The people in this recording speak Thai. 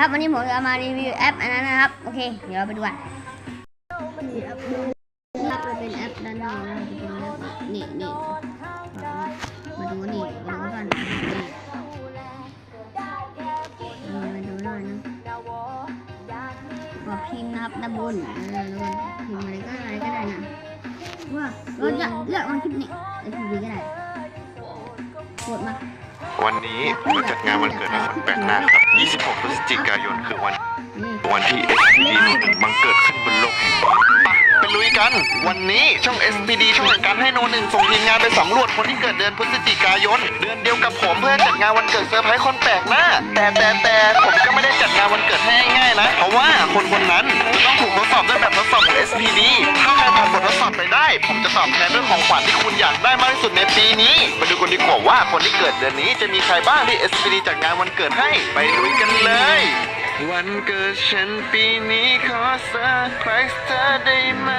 ครับวันนี้ผมจะมารีวิวแอปอันนั้นนะครับ โอเค เดี๋ยวเราไปดูกันนี่แอปดูนี่จะเป็นแอปด้านนอกนะครับจะเป็นแอปนี่นี่มาดูนี่มาดูกันนี่มาดูหน่อยนะก็พิมพ์นะครับด้านบนเออพิมพ์อะไรก็อะไรก็ได้นะว่าเราจะเลือกวันคลิปนี้ไอ้ทีวีก็ได้กดมาวันนี้เราจัดงานวันเกิดให้คนแปลกหน้าครับ 26 พฤศจิกายนคือวันนี่วันที่ SPD โนหนึ่งบังเกิดขึ้นบนโลกแห่งนี้ไปไปลุยกัน วันนี้ช่อง SPD ช่องแห่งการให้โนหนึ่งส่งทีมงานไปสำรวจคนที่เกิดเดือนพฤศจิกายน เดือนเดียวกับผมเพื่อจัดงานวันเกิดเซอร์ไพรส์คนแปลกหน้า แต่แต่แต่ผมก็ไม่ได้จัดงานวันเกิดให้ง่ายๆนะ เพราะว่าคนคนนั้นจะต้องถูกทดสอบด้วยแบบทดสอบของ SPD ถ้าใครผ่านบททดสอบไปได้ ผมจะตอบแทนด้วยของขวัญที่คุณอยากได้มากที่สุดในปีนี้มาดูกัน ดีกว่าว่าคนที่เกิดเดือนนี้จะมีใครบ้างที่ SPD จัดงานวันเกิดให้ไปลุยกันเลย วันเกิดฉันปีนี้ขอเซอร์ไพรส์เธอได้ไหม